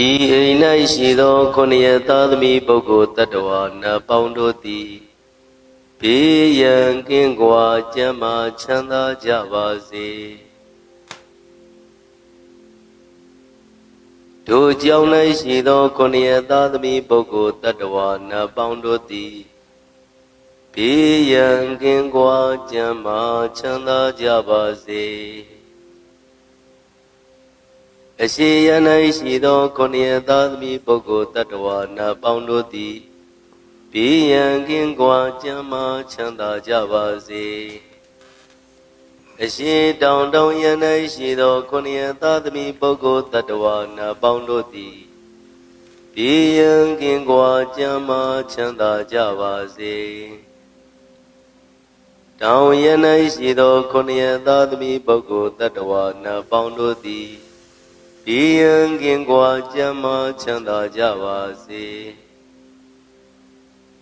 ဤအိမ်၌ရှိသောခொနည်းသားသမီးပုဂ္ဂိုလ်တ attva နတ်ပေါင်းတို့သည်ဘေးရန်ကင်းကွာကျမ်းမာချမ်းသာကြပါစေတို့ကြောင့်၌ရှိသောခொနည်းသားသမီးပုဂ္ဂိုလ်တ attva နတ်ပေါင်းတို့သည်ဘေးရန်ကင်းကွာကျမ်းမာချမ်းသာကြပါစေ အရှိယ၌ရှိသောခொနည်းသားသမီးပုဂ္ဂိုလ်တ attva နတ်ပေါင်းတို့သည်ဘေးရန်ကင်းကွာကျမ်းမာချမ်းသာကြပါစေအရှိတောင်တောင်ရ၌ရှိသောခொနည်းသားသမီးပုဂ္ဂိုလ်တ attva နတ်ပေါင်းတို့သည်ဘေးရန်ကင်းကွာကျမ်းမာချမ်းသာကြပါစေတောင်ရ၌ရှိသောခொနည်းသားသမီးပုဂ္ဂိုလ်တ attva နတ်ပေါင်းတို့သည် ဒီယံကင်ကွာကြမ်းမာချမ်းသာကြပါစေ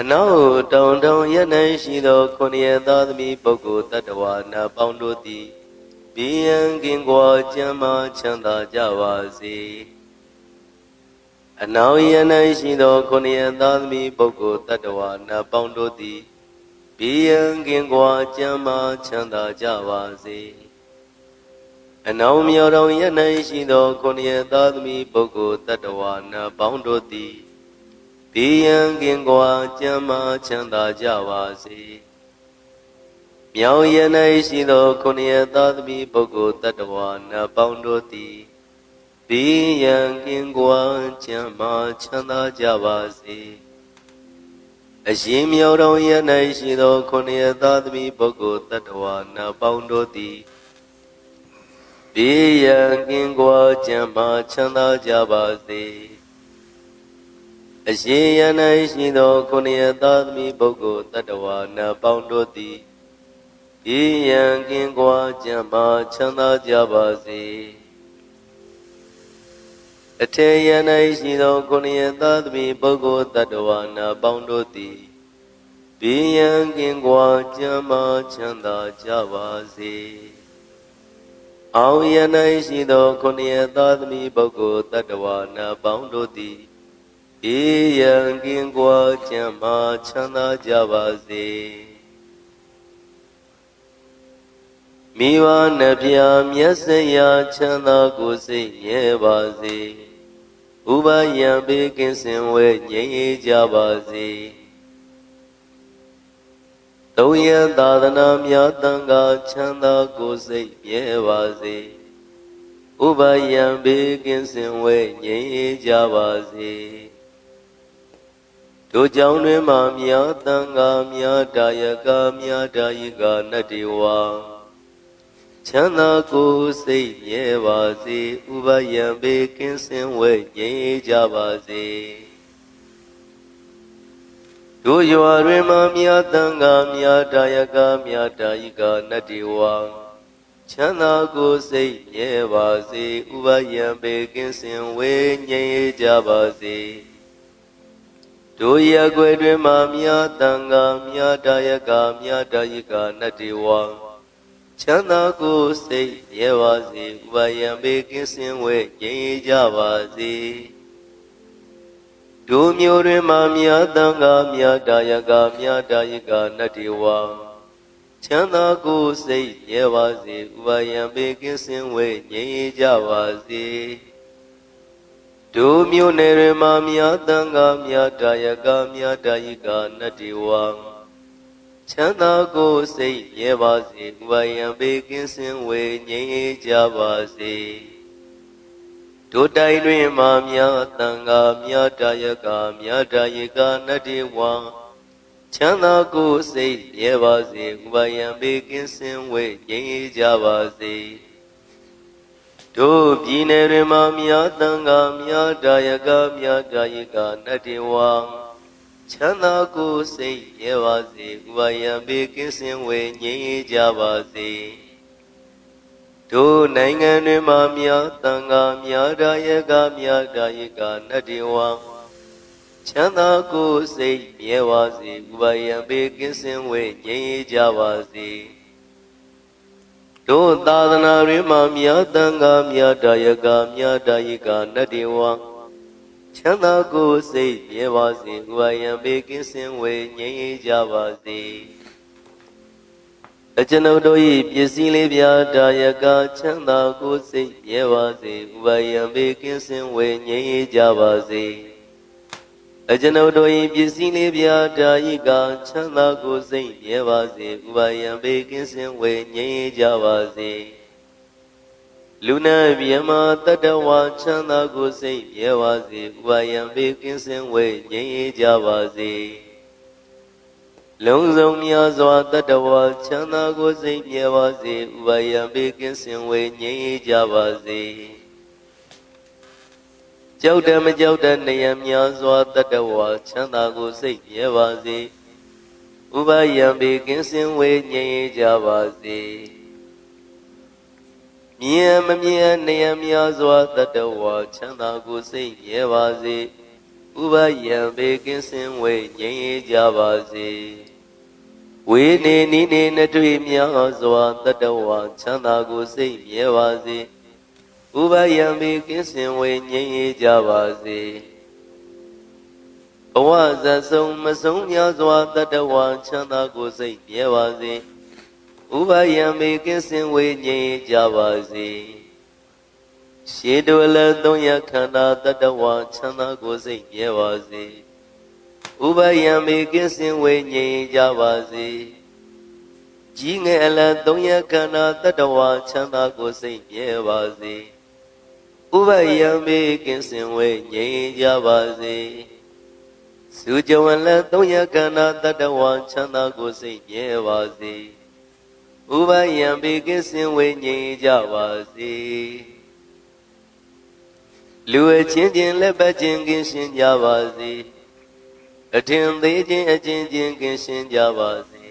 အနောက်တောင်တောင်ရ၌ရှိသောခொနည်းသားသမီးပုဂ္ဂိုလ်တ attva နာပေါင်းတို့သည်ဒီယံကင်ကွာကြမ်းမာချမ်းသာကြပါစေအနောက်ရ၌ရှိသောခொနည်းသားသမီးပုဂ္ဂိုလ်တ attva နာပေါင်းတို့သည်ဒီယံကင်ကွာကြမ်းမာချမ်းသာကြပါစေ အနောင်မြော်တော်ရ၌ရှိသောခொနည်းသားသမီးပုဂ္ဂိုလ်တ attva နာပေါင်းတို့သည်ဘေးရန်ကင်ကွာကျမ်းမာချမ်းသာကြပါစေမြောင်ရ၌ရှိသောခொနည်းသားသမီးပုဂ္ဂိုလ်တ attva နာပေါင်းတို့သည်ဘေးရန်ကင်ကွာကျမ်းမာချမ်းသာကြပါစေအရှင်မြော်တော်ရ၌ရှိသောခொနည်းသားသမီးပုဂ္ဂိုလ်တ attva နာပေါင်းတို့သည် ဘေးရန်ကင်းကွာကျမ်းမာချမ်းသာကြပါစေအရှင်ယန္၌ရှိသောခုနှစ်ရသားသမီးပုဂ္ဂိုလ်တ attva နာပေါင်းတို့သည်ဘေးရန်ကင်းကွာကျမ်းမာချမ်းသာကြပါစေအထေယန္၌ရှိသောခုနှစ်ရသားသမီးပုဂ္ဂိုလ်တ attva နာပေါင်းတို့သည်ဘေးရန်ကင်းကွာကျမ်းမာချမ်းသာကြပါစေ အောင်ရ၌ရှိသောခုနှစ်ရသားသမီးပုဂ္ဂိုလ်တ attva နာပေါင်းတို့သည်အေယံကင်းကွာကျမ်းမာချမ်းသာကြပါစေမိဘနှဖျားမျက်စရာချမ်းသာကိုစိတ်မြဲပါစေဥပယံဘေးကင်းစင်ဝဲငြိမ်းအေးကြပါစေ သုံးရသာသနာများတန်ခါချမ်းသာကိုစိတ်မြဲပါစေဥပယံဘေးကင်းစင်ဝဲငြိမ်းအေးကြပါစေတို့ကြောင့်တွင်မှမြာတန်ခါမြာတာယကမြာတာယကနတ္တိဝါချမ်းသာကိုစိတ်မြဲပါစေဥပယံဘေးကင်းစင်ဝဲငြိမ်းအေးကြပါစေ တို့ရွာတွင်မှမြာတန်ခါမြာတာယကမြာတာယကနတ္တိဝါချမ်းသာကိုစိတ်မြဲပါစေဥပယံဘေကင်းစင်ဝေငြိမ်းကြပါစေတို့ရကွယ်တွင်မှမြာတန်ခါမြာတာယကမြာတာယကနတ္တိဝါချမ်းသာကိုစိတ်မြဲပါစေဥပယံဘေကင်းစင်ဝေငြိမ်းကြပါစေ တို့မျိုးတွင်မှမြာတန်ခါမြာတာယကမြာတာယကနတ္တိဝါချမ်းသာကိုစိတ်မြဲပါစေဥပါယံပေကင်းစင်ဝေငြိမ်းကြပါစေဒုမျိုးနယ်ရမမြတ်တန်ခါမြတ်တာယကမြတ်တာယကနတ္တိဝံချမ်းသာကိုစိတ်မြဲပါစေဥပါယံပေကင်းစင်ဝေငြိမ်းကြပါစေ ဒုတိုင်တွင်မှမြတ်တန်ခါမြတ်တာယကမြတ်တာယကနတ္တိဝံချမ်းသာကိုစိတ်မြဲပါစေဥပါယံဘေကင်းစင်ဝေငြိမ်းကြပါစေတို့ပြည်နယ်တွင်မှမြတ်တန်ခါမြတ်တာယကမြတ်တာယကနတ္တိဝံချမ်းသာကိုစိတ်မြဲပါစေဥပါယံဘေကင်းစင်ဝေငြိမ်းကြပါစေ တို့နိုင်ငံတွင်မှမြတ်တန်ခါမြတ်တာယကမြတ်တာယကနတ္တိဝံချမ်းသာကိုစိတ်မြဲပါစေဥပါယံပေကင်းစင်ဝေငြိမ်းကြပါစေတို့သာသနာတွင်မှမြတ်တန်ခါမြတ်တာယကမြတ်တာယကနတ္တိဝံချမ်းသာကိုယ်စိတ်မြဲပါစေဥပါယံဘေကင်းစင်ဝေငြိမ်းအေးကြပါစေ အကျွန်ုပ်တို့၏ပစ္စည်းလေးပြာတာယကချမ်းသာကိုယ်စိတ်မြဲပါစေဥပါယံဘေကင်းစင်ဝေငြိမ်းအေးကြပါစေအကျွန်ုပ်တို့၏ပစ္စည်းလေးပြာတာယကချမ်းသာကိုယ်စိတ်မြဲပါစေဥပါယံဘေကင်းစင်ဝေငြိမ်းအေးကြပါစေလူနာမြမတတဝါချမ်းသာကိုယ်စိတ်မြဲပါစေဥပါယံဘေကင်းစင်ဝေငြိမ်းအေးကြပါစေ လုံးစုံများစွာတတဝါချမ်းသာကိုယ်စိတ်မြဲပါစေဥပါယံဘေကင်းစင်ဝေငြိမ်းအေးကြပါစေကြောက်တယ်မကြောက်တဲ့နေရများစွာတတဝါချမ်းသာကိုယ်စိတ်မြဲပါစေဥပါယံဘေကင်းစင်ဝေငြိမ်းအေးကြပါစေမြင်မမြင်နေရများစွာတတဝါချမ်းသာကိုယ်စိတ်မြဲပါစေ ဥပါယံဘေကင်းစင်ဝေငြိမ်းအေးကြပါစေဝေနေနိနေနတွေ့များစွာတတဝါချမ်းသာကိုယ်စိတ်မြဲပါစေဥပါယံဘေကင်းစင်ဝေငြိမ်းအေးကြပါစေဘဝဇတ်ဆုံးမဆုံးများစွာတတဝါချမ်းသာကိုယ်စိတ်မြဲပါစေဥပါယံဘေကင်းစင်ဝေငြိမ်းအေးကြပါစေ ရှေတုအလသုံးရခန္ဓာတတဝါချမ်းသာကိုယ်စိတ်မြဲပါစေဥပယံမေကင်းစင်ဝေငြိမ်ကြပါစေကြီးငယ်အလသုံးရခန္ဓာတတဝါချမ်းသာကိုယ်စိတ်မြဲပါစေဥပယံမေကင်းစင်ဝေငြိမ်ကြပါစေစုကြဝလသုံးရခန္ဓာတတဝါချမ်းသာကိုယ်စိတ်မြဲပါစေဥပယံမေကင်းစင်ဝေငြိမ်ကြပါစေ လူအချင်းချင်းလက်ပတ်ချင်းကင်းရှင်းကြပါစေအထင်သေးခြင်းအချင်းချင်းကင်းရှင်းကြပါစေ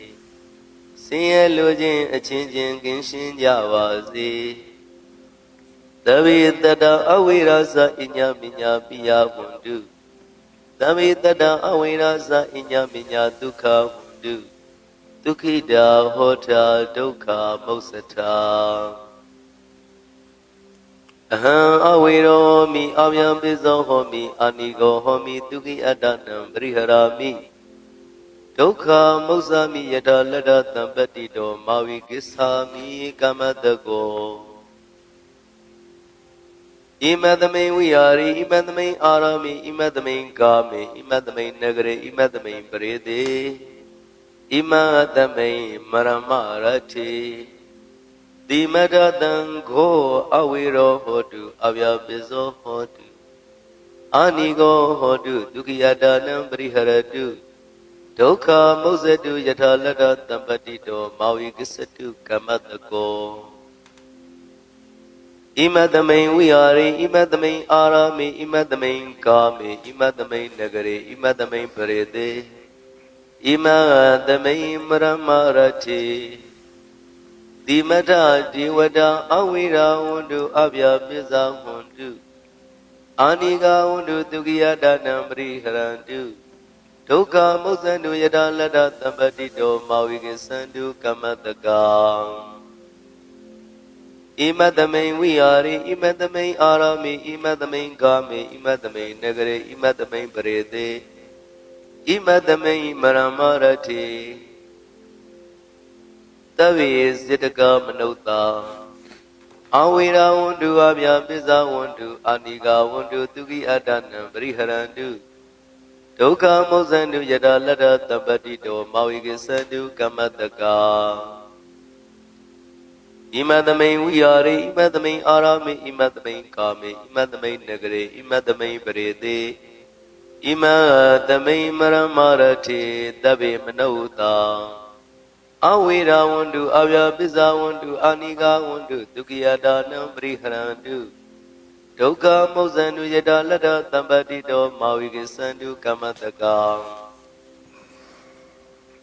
ဆင်းရဲလိုခြင်းအချင်းချင်းကင်းရှင်းကြပါစေသဗ္ဗေတတအဝိရာဇအညာမညာပိယဝန္တုသဗ္ဗေတတအဝိရာဇအညာမညာဒုက္ခဝန္တုဒုက္ခိတာဟောတာဒုက္ခမုစ္စတာ အဟံအဝေရောမိအဗျံပိဇောဟောမိအာနိကောဟောမိဒုက္ခိအတ္တနံပရိဟရာမိဒုက္ခမုစ္ဆာမိယတလတ္တတံပတ္တိတောမာဝိကိစ္ဆာမိကမ္မတကောဣမသမိန်ဝိဟာရိဣမသမိန်အာရမိဣမသမိန်ကာမေဣမသမိန်နဂရေဣမသမိန်ပရိသေဣမသမိန်မရမရတိ တိမတတံခောအဝေရောဟောတုအဗျာပိဇောဟောတုအာနိကောဟောတုဒုက္ခယတာနံပရိဟရတုဒုက္ခမုဇတုယထာလတ္တတံပတိတောမောဝိကစ္စတုကမ္မတကောဣမတမိန်ဝိဟာရိဣမတမိန်အာရမေဣမတမိန်ကာမေဣမတမိန်နဂရေဣမတမိန်ပရေတေဣမတမိန်မရမရတိ တိမထဒေဝတာအဝိရာဝန္တုအဗျာပိဇာဝန္တုအာနိကဝန္တုသူကိယဒါနံပရိဟရန္တုဒုက္ခမုစ္ဆန္တုယတာလတ္တသမ္ပတိတောမာဝိကိသန္တုကမ္မတကံဣမတမိန်ဝိဟာရိဣမတမိန်အာရမိဣမတမိန်ကာမေဣမတမိန်နဂရေဣမတမိန်ပရေတေဣမတမိန်မရမရတိ တဗ္ဗေစေတကမနုဿာအဝေရာဝန္တုအဗျာပိဇာဝန္တုအာနိကာဝန္တုသူကိအတ္တနံပရိဟရန္တုဒုက္ခမုဇ္ဇန္တုယတလတ္တတပတိတောမောဝိကိသန္တုကမ္မတကာဣမသမိန်ဝိဟာရိဣမသမိန်အာရမေဣမသမိန်ကာမေဣမသမိန်နဂရေဣမသမိန်ပရေတေဣမသမိန်မရမရတိတဗ္ဗေမနုဿာ အဝေရာဝန္တုအဗျာပစ္စဝန္တုအာနိကာဝန္တုဒုက္ခယတာနံပရိဟရန္တုဒုက္ခမုဇ္ဇန္တုယတလတ္တတံပတိတောမာဝိကိသန္တုကမ္မတကံ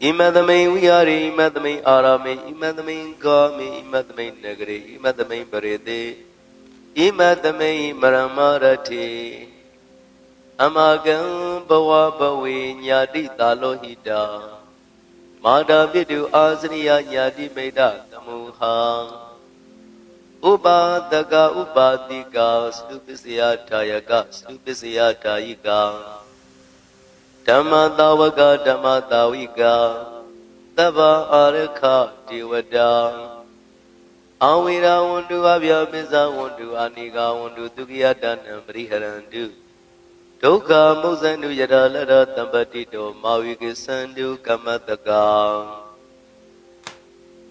ဣမသမိန်ဝိဟာရိဣမသမိန်အာရမေဣမသမိန်ကာမေဣမသမိန်နဂရေဣမသမိန်ပရိသေဣမသမိန်မရမရတိအမကံဘဝဘဝေညာတိတာလောဟိတာ မာတာပိတုအာစရိယညာတိမိတ်တသမုဟာဥပါဒကဥပါတိကာသုပစ္စယထာယကသုပစ္စယထာယိကာဓမ္မတာဝကဓမ္မတာဝိကာသဗ္ဗအာရခဒေဝတာအဝိရာဝန္တုအဗျာပိဇဝန္တုအာနိကဝန္တုဒုက္ခယတနံပရိဟရန္တု ဒုက္ခမုဇ္ဇန္တုယရလရတံပတိတောမာဝိကိသန္တုကမ္မတကံ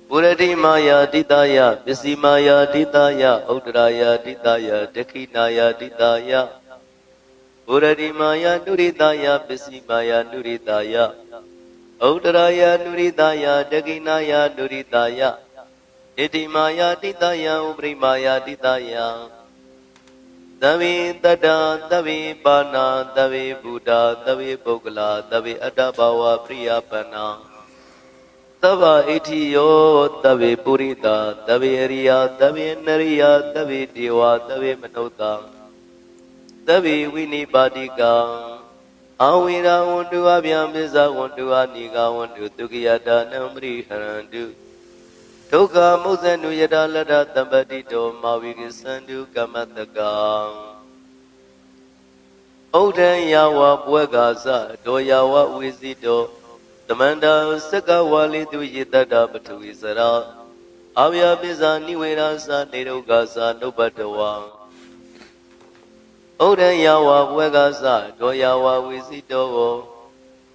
ပုရတိမာယာတိတယပစ္စည်းမာယာတိတယဥဒ္ဒရာယာတိတယဒက္ခိနာယာတိတယပုရတိမာယာနုရိတယပစ္စည်းမာယာနုရိတယဥဒ္ဒရာယာနုရိတယဒက္ခိနာယာနုရိတယဣတိမာယာတိတယဥပရိမာယာတိတယ သဗ္ဗေတတ္တသဗ္ဗေပါဏာသဗ္ဗေဘုဒ္ဓသဗ္ဗေပုဂ္ဂလာသဗ္ဗေအတ္တဘာဝပရိယပဏ္ဏသဗ္ဗဣတိယောသဗ္ဗေပုရိတာသဗ္ဗေအရိယသဗ္ဗေနရိယသဗ္ဗေဒေဝသဗ္ဗေမနုဿာသဗ္ဗေဝိနိပါတိကံအဝိရာဝန္တုအဗျံပိဇဝန္တုအနိကဝန္တုဒုက္ခယတာနံပရိဟရန္တု ဒုက္ခမုဇ္ဇနုယတလတ္တတမ္ပတိတောမာဝိကိသန္တုကမ္မတကံဩဒံယဝဘွဲကာသဒောယဝဝိစီတောသမန္တာစက္ကဝါလိတုယေတတ္တပထုဝိစရာအာဗျာပိဇာနိဝေရာသနေရုဂါသနုပတဝံဩဒံယဝဘွဲကာသဒောယဝဝိစီတော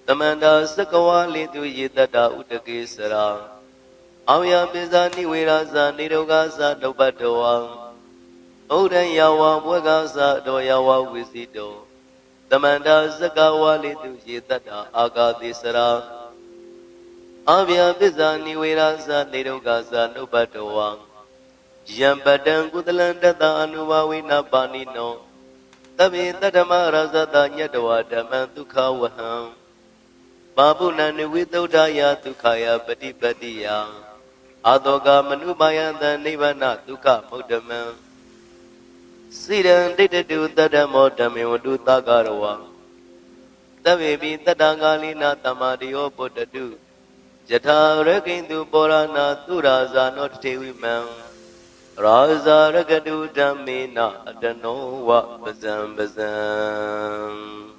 သမန္တာစက္ကဝါလိတုယေတတ္တဥတကေစရာ အာဗျာပိဇာနိဝေရာသနေရုဂါသနုပတဝံဩဒံယဝဘွဲကာသဒောယဝဝိစီတောသမန္တာစက္ကဝါလိတုယေတတ္တအာဂာတိစရာအဗျာပစ္စာနိဝေရသနေရုကသနုပတဝံယံပတံကုသလံတတအနုဘဝိနပါဏိနောသဗ္ဗေတတ္တမရဇတညတဝဓမ္မံဒုက္ခဝဟံပါပုဏ္ဏနိဝိသုဒ္ဓယဒုက္ခယပฏิပတိယ အာတောကမနုပါယံတနိဗ္ဗာနဒုက္ခမုဒ္ဓမံစိရံဒိဋ္ဌတုတတ္တမောဓမ္မေဝတုသကရဝံသဗ္ဗေပိတတ္တကာလိနာတမ္မာတိယောပုတ္တတုယထာရကိန္တုပောရဏသူရာဇာနောတေဝိမံရာဇာရကတုဓမ္မေနအတနောဝပဇံပဇံ